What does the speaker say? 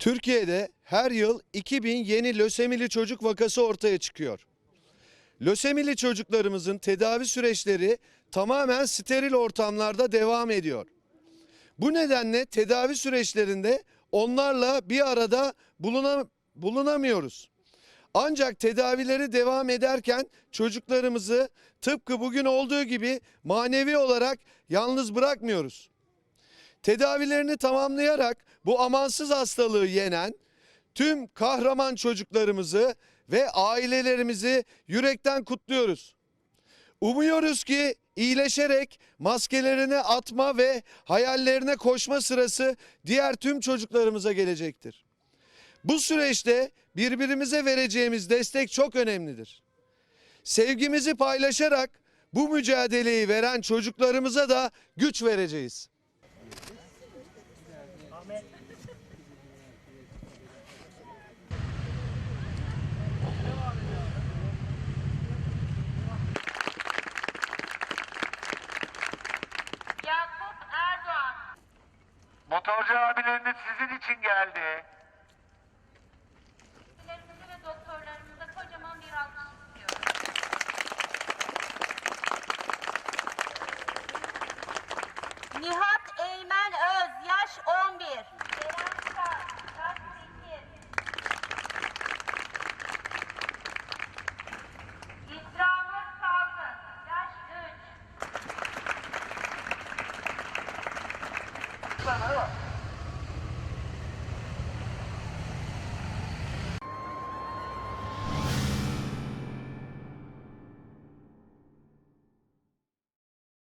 Türkiye'de her yıl 2000 yeni lösemili çocuk vakası ortaya çıkıyor. Lösemili çocuklarımızın tedavi süreçleri tamamen steril ortamlarda devam ediyor. Bu nedenle tedavi süreçlerinde onlarla bir arada buluna, bulunamıyoruz. Ancak tedavileri devam ederken çocuklarımızı tıpkı bugün olduğu gibi manevi olarak yalnız bırakmıyoruz. Tedavilerini tamamlayarak bu amansız hastalığı yenen tüm kahraman çocuklarımızı ve ailelerimizi yürekten kutluyoruz. Umuyoruz ki iyileşerek maskelerini atma ve hayallerine koşma sırası diğer tüm çocuklarımıza gelecektir. Bu süreçte birbirimize vereceğimiz destek çok önemlidir. Sevgimizi paylaşarak bu mücadeleyi veren çocuklarımıza da güç vereceğiz. Yakup Erdoğan. Motorcu abileriniz sizin için geldi. Üyelerimize ve doktorlarımıza kocaman bir alkış istiyorum. Eymen Yaş 11. Seren Kıra, yaş 8. İsramur Salgın, yaş 3. Sana bak.